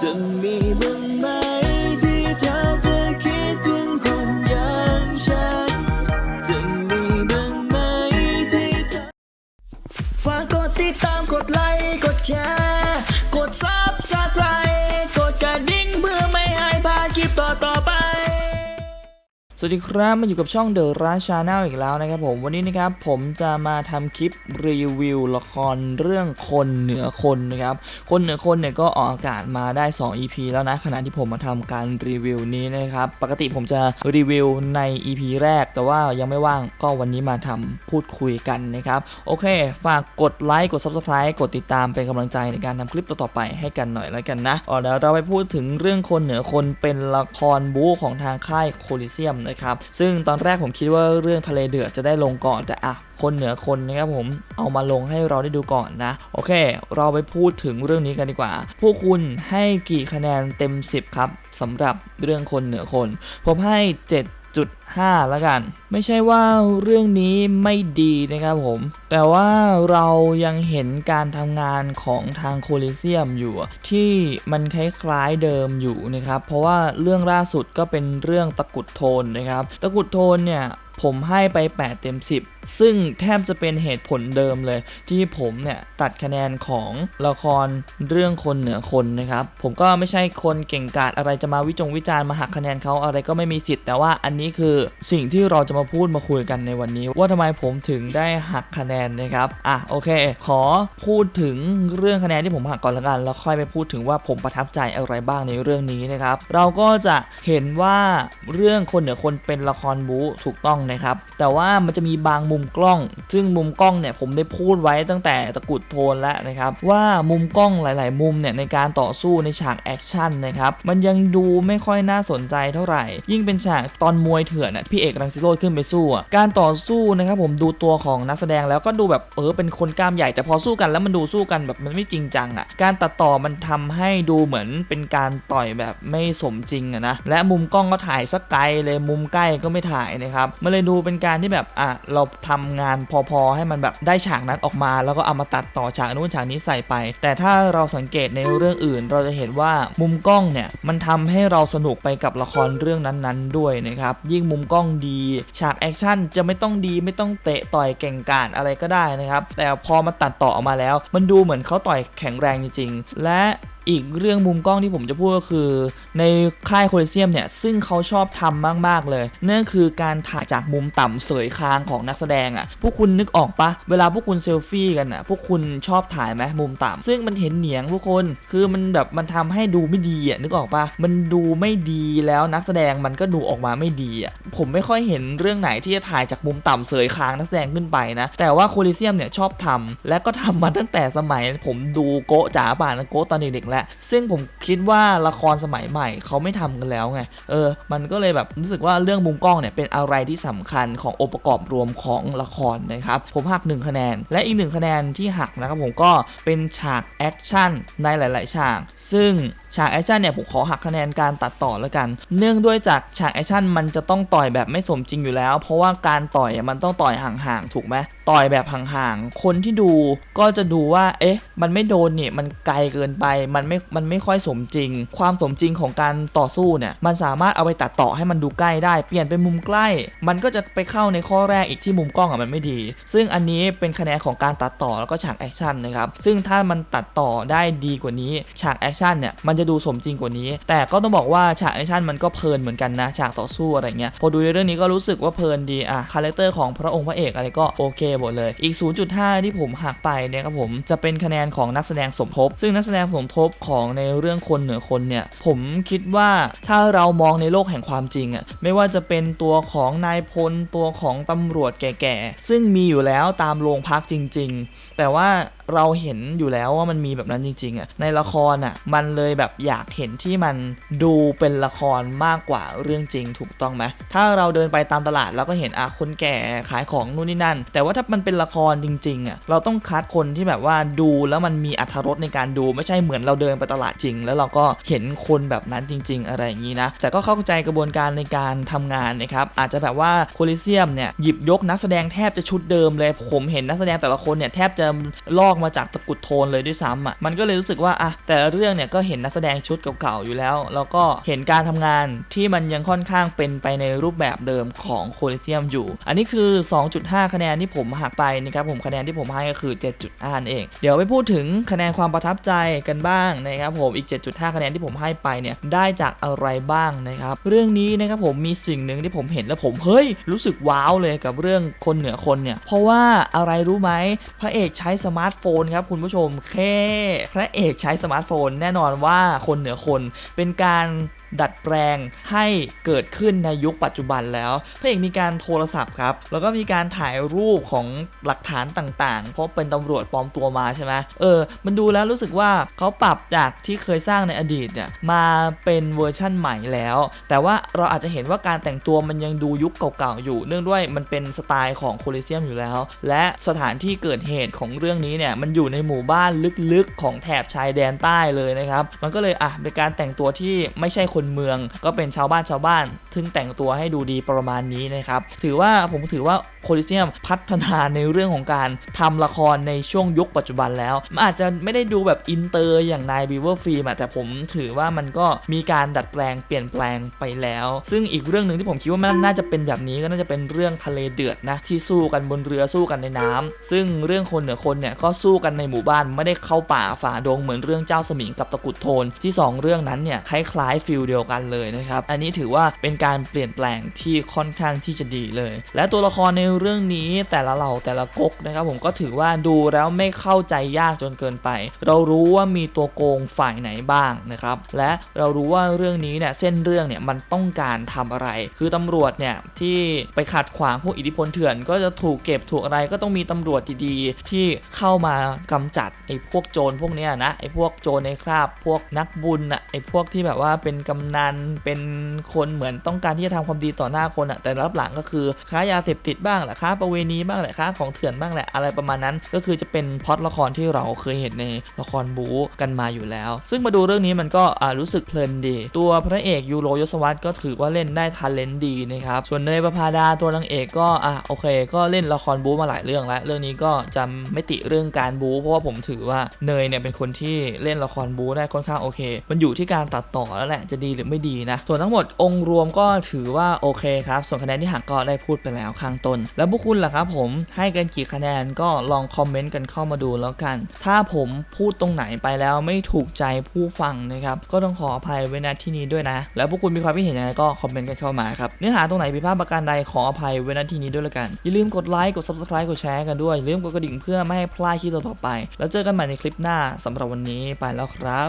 จะมีบ้างไหม สวัสดีครับมาอยู่กับช่อง The r u s h Channel อีกแล้วนะครับผมวันนี้นะครับผมจะมาทำคลิปรีวิวละครเรื่องคนเหนือคนนะครับคนเหนือคนเนี่ยก็ออกอากาศมาได้ 2 EP แล้วนะขณะที่ผมมาทำการรีวิวนี้นะครับปกติผมจะรีวิวใน EP แรก แต่ว่ายังไม่ว่างก็วันนี้มาทำพูดคุยกันนะครับโอเค ฝากกดไลค์กด Subscribe กดติดตามเป็นกำลังใจในการทำคลิปต่อๆไปให้กันหน่อยแล้วกันนะอ๋อเดี๋ยวเราไปพูดถึงเรื่องคนเหนือคนเป็นละครบู๊ของทางค่ายโคลิเซียมนะครับ ซึ่งตอนแรกผมคิดว่าเรื่องทะเลเดือดจะได้ลงก่อนแต่อะคนเหนือคนนะครับผมเอามาลงให้เราได้ดูก่อนนะ โอเค เราไปพูดถึงเรื่องนี้กันดีกว่า พวกคุณให้กี่คะแนนเต็ม 10 ครับสำหรับเรื่องคนเหนือคน ผมให้ 5แล้วกัน ไม่ใช่ว่าเรื่องนี้ไม่ดีนะครับผม แต่ว่าเรายังเห็นการทำงานของทางโคลิเซียมอยู่ ที่มันคล้ายๆเดิมอยู่นะครับ เพราะว่าเรื่องล่าสุดก็เป็นเรื่องตะกุดโทนนะครับ ตะกุดโทนเนี่ย ผมให้ไป 8 เต็ม 10 ซึ่งแทบจะเป็นเหตุผลเดิมเลย ที่ผมเนี่ยตัดคะแนนของละครเรื่องคนเหนือคนนะครับ ผมก็ไม่ใช่คนเก่งกาจอะไรจะมาวิจงวิจารณ์มาหักคะแนนเขาอะไรก็ไม่มีสิทธิ์แต่ว่าอันนี้คือสิ่งที่เราจะมาพูดมาคุยกันในวันนี้ ว่าทำไมผมถึงได้หักคะแนนนะครับอะโอเค ขอพูดถึงเรื่องคะแนนที่ผมหักก่อนละกันแล้วค่อยไปพูดถึงว่าผมประทับใจอะไรบ้างในเรื่องนี้นะครับ เราก็จะเห็นว่าเรื่องคนเหนือคนเป็นละครบู๊ถูกต้องนะครับ แต่ว่ามันจะมีบางมุมกล้อง ซึ่งมุมกล้องเนี่ยผมได้พูดไว้ตั้งแต่ตะกุดโทนแล้วนะครับ ว่ามุมกล้องหลาย ๆ มุมเนี่ยในการต่อสู้ในฉากแอคชั่นนะครับ มันยังดูไม่ค่อยน่าสนใจเท่าไหร่ ยิ่งเป็นฉากตอนมวยเถื่อนน่ะพี่เอกรังสิโรดขึ้นไปสู้การต่อสู้นะครับผมดูตัวของนักแสดงแล้วก็ดูแบบเออเป็นคนกล้ามใหญ่แต่พอสู้กันแล้วมันดูสู้กันแบบมันไม่จริงจังอะการตัดต่อมันทำให้ดูเหมือนเป็นการต่อยแบบไม่สมจริงอะนะและมุมกล้องก็ถ่ายสักไกลเลยมุมใกล้ก็ไม่ถ่ายนะครับมันเลยดูเป็นการที่แบบอะเราทำงานพอๆ ให้มันแบบได้ฉากนั้นออกมา แล้วก็เอามาตัดต่อฉากนู้นฉากนี้ใส่ไป แต่ถ้าเราสังเกตในเรื่องอื่น เราจะเห็นว่ามุมกล้องเนี่ยมันทำให้เราสนุกไปกับละครเรื่องนั้นๆ ด้วยนะครับยิ่งมุมกล้องดี ฉากแอคชั่นจะไม่ต้องดีไม่ต้องเตะต่อยเก่งกาจอะไรก็ได้นะครับแต่พอมาตัดต่อออกมาแล้ว มันดูเหมือนเขาต่อยแข็งแรงจริงๆและ อีกเรื่องมุมกล้องที่ผมจะพูดก็คือ ในค่ายโคลเซียมเนี่ยซึ่งเขาชอบทำมาก ๆ เลยนั่นคือการถ่ายจากมุมต่ำเสยคางของนักแสดงอะ่ะพวกคุณนึกออกปะเวลาพวกคุณเซลฟี่กันอะ่ะพวกคุณชอบถ่ายไหมมุมต่ำซึ่งมันเห็นเหนียงพวกคนคือมันแบบมันทำให้ดูไม่ดีอะ่ะนึกออกปะมันดูไม่ดีแล้วนักแสดงมันก็ดูออกมาไม่ดีอะ่ะผมไม่ค่อยเห็นเรื่องไหนที่จะถ่ายจากมุมต่ำเสยคางนักแสดงขึ้นไปนะแต่ว่าโคลิเซียมเนี่ยชอบทำและก็ทำมาตั้งแต่สมัย ผมดูโกะจ๋าป่านโกะตอนเด็กๆแล้วซึ่งผมคิดว่าละครสมัยใหม่เขาไม่ทำกันแล้วไง เออ มันก็เลยแบบรู้สึกว่าเรื่องมุมกล้องเนี่ยเป็นอะไรที่สำคัญขององค์ประกอบรวมของละครนะครับ ผมหัก 1 คะแนน และอีก 1 คะแนนที่หักนะครับผมก็เป็นฉากแอคชั่นในหลาย ๆ ฉาก ซึ่งฉากแอคชั่นเนี่ยผมขอหักคะแนนการตัดต่อแล้วกัน เนื่องด้วยจากฉากแอคชั่นมันจะต้องต่อยแบบไม่สมจริงอยู่แล้ว เพราะว่าการต่อยมันต้องต่อยห่าง ๆ ถูกไหม ต่อยแบบห่างๆ คนที่ดูก็จะดูว่า เอ๊ะ มันไม่โดนเนี่ย มันไกลเกินไป มันไม่ มันไม่ค่อยสมจริง ความสมจริงของการต่อสู้เนี่ย มันสามารถเอาไปตัดต่อให้มันดูใกล้ได้ เปลี่ยนเป็นมุมใกล้ มันก็จะไปเข้าในข้อแรกอีกที่มุมกล้องอะมันไม่ดี ซึ่งอันนี้เป็นคะแนนของการตัดต่อแล้วก็ฉากแอคชั่นนะครับ ซึ่งถ้ามันตัดต่อได้ดีกว่านี้ ฉากแอคชั่นเนี่ย มันจะดูสมจริงกว่านี้ แต่ก็ต้องบอกว่าฉากแอคชั่นมันก็เพลินเหมือนกันนะ ฉากต่อสู้อะไรเงี้ย พอดูในเรื่องนี้ก็รู้สึกว่าเพลินดี อะ คาแรคเตอร์ของพระองค์พระเอกอะไรก็โอเคหมดเลย อีก 0.5 ที่ผมหักไปเนี่ยครับผมจะเป็นคะแนนของนักแสดงสมทบ ซึ่งนักแสดงสมทบของในเรื่องคนเหนือคนเนี่ยผมคิดว่าถ้าเรามองในโลกแห่งความจริงอะไม่ว่าจะเป็นตัวของนายพลตัวของตำรวจแก่ๆซึ่งมีอยู่แล้วตามโรงพักจริง ๆ แต่ว่า เราเห็นอยู่แล้วว่ามันมีแบบนั้นจริงๆอะในละครอะมันเลยแบบอยากเห็นที่มันดูเป็นละครมากกว่าเรื่องจริงถูกต้องไหมถ้าเราเดินไปตามตลาดแล้วก็เห็นอะคนแก่ขายของนู่นนี่นั่น แต่ว่าถ้ามันเป็นละครจริงๆอะเราต้องคัดคนที่แบบว่าดูแล้วมันมีอรรถรสในการดูไม่ใช่เหมือนเราเดินไปตลาดจริง แล้วเราก็เห็นคนแบบนั้นจริง ๆ อะไรอย่างนี้นะแต่ก็เข้าใจกระบวนการในการทำงานนะครับอาจจะแบบว่าโคลิเซียมเนี่ยหยิบยกนักแสดงแทบจะชุดเดิมเลยผมเห็นนักแสดงแต่ละคนเนี่ยแทบจะลอกมาจากตะกุดโทนเลยด้วยซ้ำอะมันก็เลยรู้สึกว่าอะแต่เรื่องเนี่ยก็เห็นนักแสดงชุดเก่าๆอยู่แล้ว แล้วก็เห็นการทำงานที่มันยังค่อนข้างเป็นไปในรูปแบบเดิมของโคลิเซียมอยู่ อันนี้คือ 2.5 คะแนนที่ผมหักไปนะครับผมคะแนนที่ผมให้ก็คือ 7.5นั่นเอง เดี๋ยวไปพูดถึงคะแนนความประทับใจกันบ้างนะครับผมอีก 7.5 คะแนนที่ผมให้ไปเนี่ยได้จากอะไรบ้างนะครับเรื่องนี้นะครับผมมีสิ่งหนึ่งที่ผมเห็นแล้วผมเฮ้ยรู้สึกว้าวเลยกับเรื่องคนเหนือคนเนี่ยเพราะว่าอะไรรู้ไหมพระเอกใช้สมาร์ทโฟนครับคุณผู้ชมแค่พระเอกใช้สมาร์ทโฟน แน่นอนว่าคนเหนือคนเป็นการดัดแปลงให้เกิดขึ้นในยุคปัจจุบันแล้วพระเอกมีการโทรศัพท์ครับ แล้วก็มีการถ่ายรูปของหลักฐานต่างๆ เพราะเป็นตำรวจปลอมตัวมาใช่ไหมเออ มันดูแล้วรู้สึกว่าเขาปรับจากที่เคยสร้างในอดีตเนี่ยมาเป็นเวอร์ชั่นใหม่แล้ว แต่ว่าเราอาจจะเห็นว่าการแต่งตัวมันยังดูยุคเก่าๆอยู่ เนื่องด้วยมันเป็นสไตล์ของโคลิเซียมอยู่แล้ว และสถานที่เกิดเหตุของเรื่องนี้เนี่ยมันอยู่ในหมู่บ้านลึกๆ ของแถบชายแดนใต้เลยนะครับ มันก็เลยอะเป็นการแต่งตัวที่ไม่ใช่คนเมือง ก็เป็นชาวบ้านชาวบ้านถึงแต่งตัวให้ดูดีประมาณนี้นะครับ ถือว่าผมถือว่าโคลิเซียมพัฒนาในเรื่องของการทำละครในช่วงยุคปัจจุบันแล้ว มันอาจจะไม่ได้ดูแบบอินเตอร์อย่างนายบีเวอร์ฟิล์มแต่ผมถือว่ามันก็มีการดัดแปลงเปลี่ยนแปลงไปแล้ว ซึ่งอีกเรื่องหนึ่งที่ผมคิดว่ามันน่าจะเป็นแบบนี้ก็น่าจะเป็นเรื่องทะเลเดือดนะที่สู้กันบนเรือสู้กันในน้ำซึ่งเรื่องคนเหนือคนเนี่ยก็สู้กันในหมู่บ้านไม่ได้เข้าป่าฝ่าดงเหมือนเรื่องเจ้าสมิงกับตะกุดโทนที่สองเรื่องนั้นเนี่ยคล้ายๆฟิลเดียวกันเลยนะครับ อันนี้ถือว่าเป็นการเปลี่ยนแปลงที่ค่อนข้างที่จะดีเลย และตัวละครในเรื่องนี้แต่ละเหล่าแต่ละก๊กนะครับผมก็ถือว่าดูแล้วไม่เข้าใจยากจนเกินไป เรารู้ว่ามีตัวโกงฝ่ายไหนบ้างนะครับ และเรารู้ว่าเรื่องนี้เนี่ยเส้นเรื่องเนี่ยมันต้องการทำอะไร คือตำรวจเนี่ยที่ไปขัดขวางพวกอิทธิพลเถื่อน ก็จะถูกเก็บถูกอะไรก็ต้องมีตำรวจดีๆ ที่เข้ามากำจัดไอ้พวกโจรพวกเนี้ยนะไอ้พวกโจรในคราบพวกนักบุญอะไอ้พวกที่แบบว่าเป็นกำนัน เป็นคนเหมือนต้องการที่จะทำความดีต่อหน้าคนอะแต่รับหลังก็คือค้ายาเสพติดบ้างแหละค้าประเวณีบ้างแหละค้าของเถื่อนบ้างแหละอะไรประมาณนั้น ก็คือจะเป็นพล็อตละครที่เราเคยเห็นในละครบู๊กันมาอยู่แล้ว ซึ่งมาดูเรื่องนี้มันก็รู้สึกเพลินดี ตัวพระเอกยูโรยศวัตก็ถือว่าเล่นได้ทันเลนดีนะครับส่วนเนยประภาดาตัวนางเอกก็อะโอเค ก็เล่นละครบู๊มาหลายเรื่องแล้วเรื่องนี้ก็จะไม่ติเรื่องการบู๊เพราะว่าผมถือว่าเนยเนี่ยเป็นคนที่เล่นละครบู๊ได้ค่อนข้างโอเค มันอยู่ที่การตัดต่อแล้วแหละจะดีดีหรือไม่ดีนะ ส่วนทั้งหมดองค์รวมก็ถือว่าโอเคครับ ส่วนคะแนนที่หักก็ได้พูดไปแล้วข้างต้น แล้วพวกคุณล่ะครับผมให้กันกี่คะแนนก็ลองคอมเมนต์กันเข้ามาดูแล้วกัน ถ้าผมพูดตรงไหนไปแล้วไม่ถูกใจผู้ฟังนะครับ ก็ต้องขออภัยไว้ณที่นี้ด้วยนะ แล้วพวกคุณมีความคิดเห็นยังไงก็คอมเมนต์กันเข้ามาครับ เนื้อหาตรงไหนผิดพลาดประการใดขออภัยไว้ณที่นี้ด้วยละกัน อย่าลืมกดไลค์ กด subscribe กดแชร์กันด้วยอย่าลืมกดกระดิ่งเพื่อไม่ให้พลาดคลิปต่อๆไป แล้วเจอกันใหม่ในคลิปหน้าสำหรับวันนี้ไปแล้วครับ